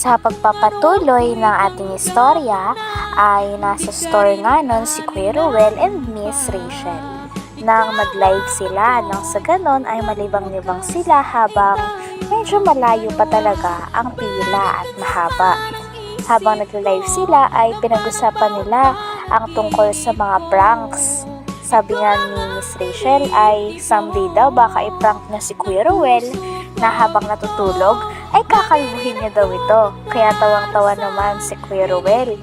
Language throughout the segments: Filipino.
Sa pagpapatuloy ng ating istorya ay nasa store nga nun si Kuya Ruel and Miss Rachel. Nang mag-live sila, nang sa ganon ay malibang-libang sila habang medyo malayo pa talaga ang pila at mahaba. Habang nag-live sila ay pinag-usapan nila ang tungkol sa mga pranks. Sabi nga ni Miss Rachel ay someday daw baka i-prank na si Kuya Ruel na habang natutulog ay kakalbuhin niya daw ito. Kaya tawang-tawa naman si Kuya Ruel.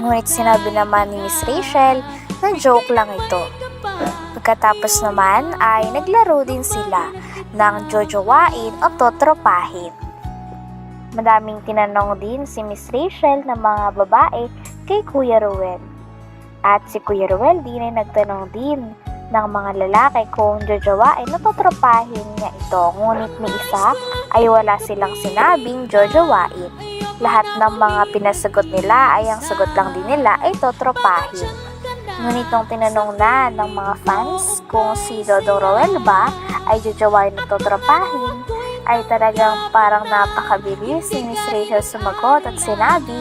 Ngunit sinabi naman ni Miss Rachel na joke lang ito. Pagkatapos naman ay naglaro din sila ng jojowain o totropahin. Madaming tinanong din si Miss Rachel ng mga babae kay Kuya Ruel. At si Kuya Ruel din ay nagtanong din ng mga lalaki kung jojowain o totropahin niya ito. Ngunit ni isa ay wala silang sinabing jojowain. Lahat ng mga pinasagot nila ay ang sagot lang din nila ay totropahin. Ngunit nung tinanong na ng mga fans kung si Dodong Roel ba ay jojowain o totropahin, ay talagang parang napakabilis si Miss Rachel sumagot at sinabi,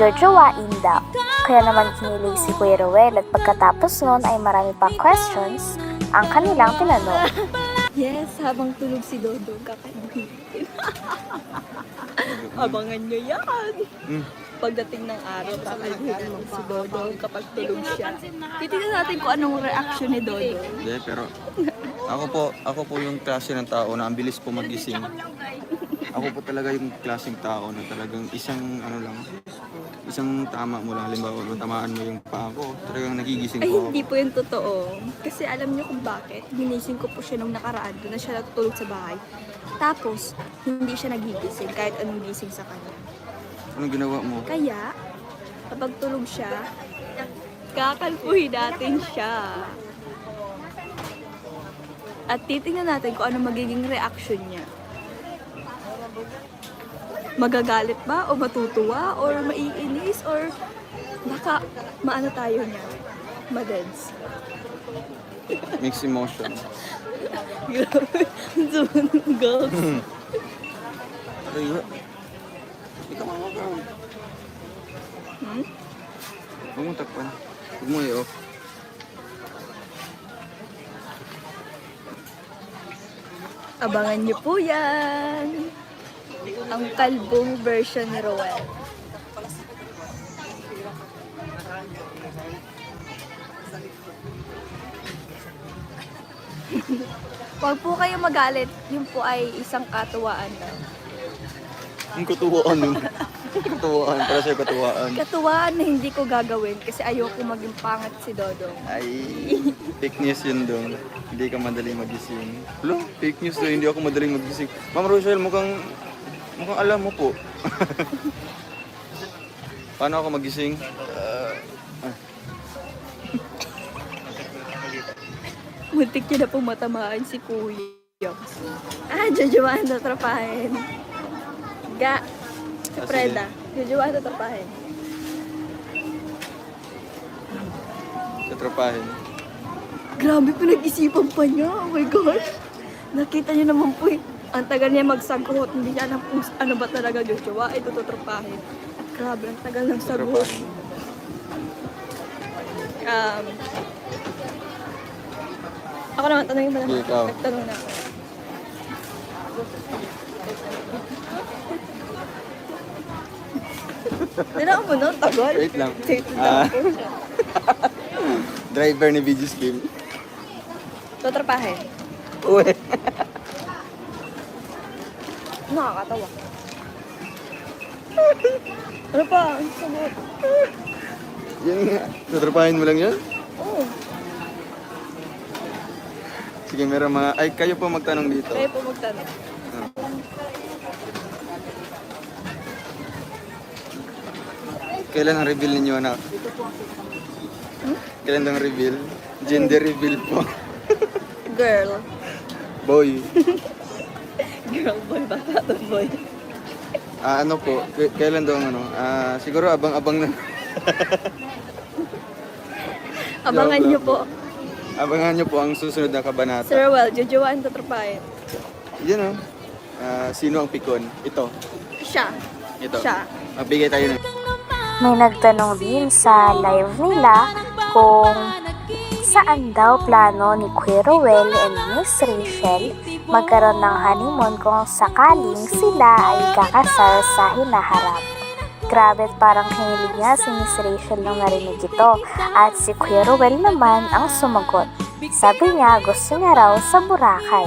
jojowain daw. Kaya naman kinilig si Kuya Roel at pagkatapos nun ay marami pang questions ang kanilang tinanong. Yes, habang tulog si Dodo, kakainin. Abangan nyo yan. Pagdating ng araw, kakainin si Dodo kapag tulog siya. Titignan natin kung anong reaction ni Dodo. Hindi, pero ako po, ako po yung klase ng tao na ang bilis po magising. Ako po talaga yung klaseng tao na talagang isang ano lang, isang tama mo lang, halimbawa tamaan mo yung paa ko, talagang nagigising Ay, ako. hindi po yung totoo. Kasi alam niyo kung bakit. Ginising ko po siya nung nakaraan. Doon na siya natutulog sa bahay. Tapos, hindi siya nagigising kahit anong gising sa kanya. Anong ginawa mo? Kaya, kapag tulog siya, kakalpuhin natin siya. At titingnan natin kung ano magiging reaction niya. Magagalit ba? O matutuwa? Or maiinis? Or baka maano tayo niya? Madens. Mixed emotion. Girls. Ay, ikaw mga ka. Hmm? Huwag mo takpan. Huwag mo i-off. Abangan niyo po yan. Ang kalbong version ni Roel. Huwag po kayo magalit. Yun po ay isang katuwaan lang. Ang katuwaan nun. katuwaan, para sa'yo katuwaan. Katuwaan na hindi ko gagawin kasi ayoko maging pangat si Dodong. Ay, fake news yun dong. Hindi ka madaling magising. Hello, fake news daw, hindi ako madaling magising. Ma'am Rochelle, mukhang, mukhang alam mo po. Paano ako magising? Ah, Muntik niya na pong matamaan si Kuya. Ah, jojoan na trapahin. Ga. Si Ah, Preda. Jojoan na trapahin. tatropahin. Grabe, pinag-isipan pa niya. Oh my gosh. Nakita niyo naman po eh. Ang tagal niya magsagot. Hindi niya alam kung ano ba talaga jojoa. Ito tutropahin. Grabe, ang tagal ng sagot. Um, ako naman, tanongin mo naman. Ikaw. Nagtanong na ako. Dinaan mo no? Tagal. Wait lang. Wait Ah. lang siya. Driver ni BG's game. Tutropahin. Uwe. Nakakatawa. ano pa? Ang sagot. Yan nga. Tatrapahin mo lang yan? Oo. Sige, meron mga... Ay, kayo po magtanong dito. Kaya po magtanong. Ah. Kailan ang reveal ninyo, anak? Kailan ang reveal? Gender reveal po. Girl. Boy. Girl boy, bata to boy. Ah, ano po? K- kailan daw ang ano? Ah, siguro abang-abang na. Abangan Joke niyo lang po. Abangan nyo po ang susunod na kabanata. Sir Well, jujuan tatrapahin. Yan o. Ah, sino ang pikon? Ito. Siya. Ito. Siya. Magbigay tayo ng... May nagtanong din sa live nila kung saan daw plano ni Kuya Ruel and Miss Rachel magkaroon ng honeymoon kung sakaling sila ay kakasal sa hinaharap. Grabe parang hinilig niya si Miss Rachel nang narinig ito at si Kuya Ruel naman ang sumagot. Sabi niya gusto niya raw sa Boracay.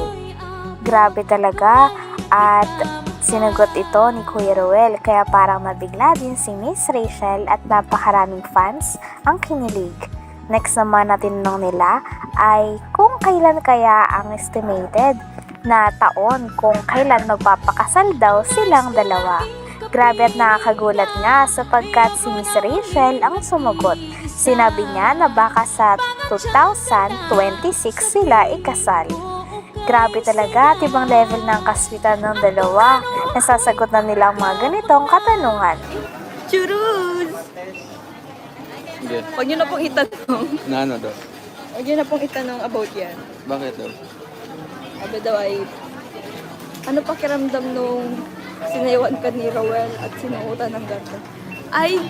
Grabe talaga at sinagot ito ni Kuya Ruel kaya parang mabigla din si Miss Rachel at napakaraming fans ang kinilig. Next naman na tinanong nila ay kung kailan kaya ang estimated na taon kung kailan magpapakasal daw silang dalawa. Grabe at nakakagulat nga sapagkat si Miss Rachel ang sumagot. Sinabi niya na baka sa 2026 sila ikasal. Grabe talaga at ibang level ng kaswitan ng dalawa. Nasasagot na nila ang mga ganitong katanungan. Churus! Hindi. Huwag niyo na pong itanong. Na ano daw? Huwag niyo na pong itanong about yan. Bakit daw? Sabi daw ay, ano pakiramdam nung sinayawan ka ni Rowell at sinuutan ng ganda? Ay,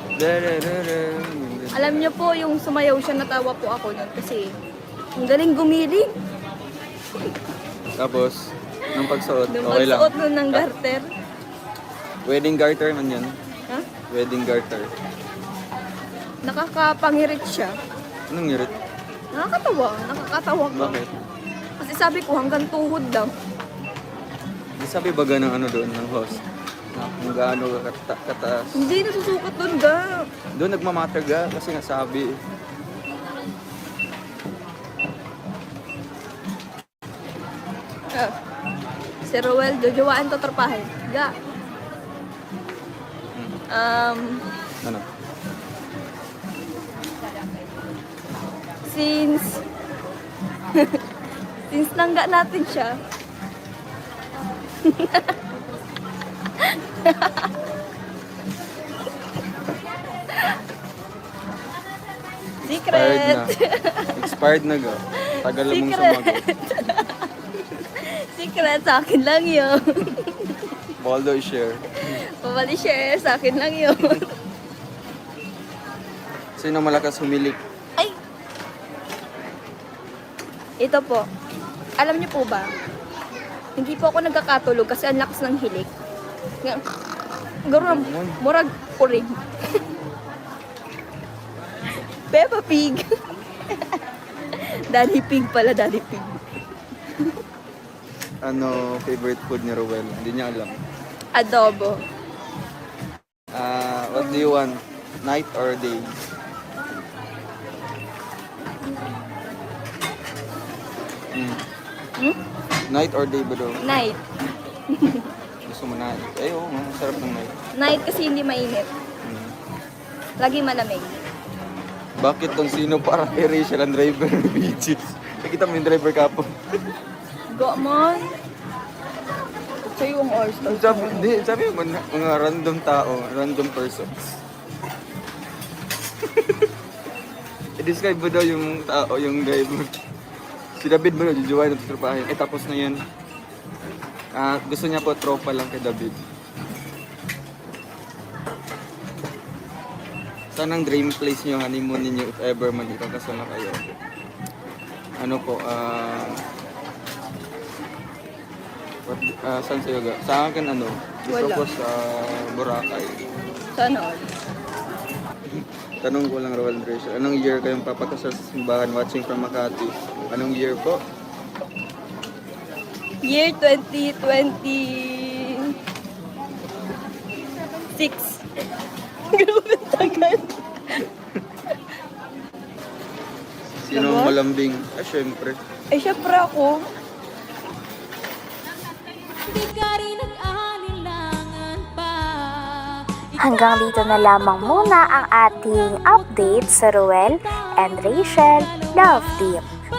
alam niyo po, yung sumayaw siya, natawa po ako nun kasi ang galing gumiling. Tapos, nung pagsuot, Nung okay lang. magsuot nun ng garter. Wedding garter man yan. Ha? Wedding garter. Nakakapangirit siya. Anong ngirit? Nakakatawa, nakakatawa ko. Bakit? Kasi sabi ko hanggang tuhod lang. Di sabi ba ng ano doon, ng host? Na Kung gaano ka kata- kataas. Hindi nasusukat doon ga. Doon nagmamatter ga kasi nga sabi. Ah. Si Rowell, jojowain to trapahin. Ga. Um, Ano? Since since nangga natin siya Expired na. secret Expired na ga. Tagal mong Secret. sumagot. secret sa akin lang yun Baldo i-share. pabali share sa akin lang yun Sino malakas humilik? ay ito po alam niyo po ba hindi po ako nagkakatulog kasi ang lakas ng hilik Nga- Garo murag urig Peppa Pig Daddy Pig pala, Daddy Pig Ano favorite food ni Rowel? Hindi niya alam. Adobo Ah, what do you want? Night or day? Hmm. Hmm? Night or day ba daw? Night Gusto mo night? Eh, oo, nga, sarap ng night. Night kasi hindi mainit Hmm. Lagi malamig Bakit tong sino para kay Rachel ang driver ng beaches? Nakita mo yung driver kapo. Go mon Sa'yo ang all-star Sabi, hindi, sabi mo, mga, mga random tao, random persons. I-describe mo daw yung tao, yung driver. Si David mo daw, jujuwain ng tropahin. Eh, tapos na yun. Ah, gusto niya po tropa lang kay David. Saan ang dream place niyo, honeymoon ninyo if ever man ikakasal na kayo? Ano po, ah... what, ah, saan sa'yo ga? Sa akin ano, gusto Wala. ko sa Boracay. Sana all Tanong ko lang, Rowan Rachel, anong year kayong papakasal sa simbahan watching from Makati? Anong year po? Year 2020 Six. Grabe tagal. Sino ang malambing? Ah, syempre. Eh, syempre ako. Hanggang dito na lamang muna ang ating update sa Ruel and Rachel Love Team.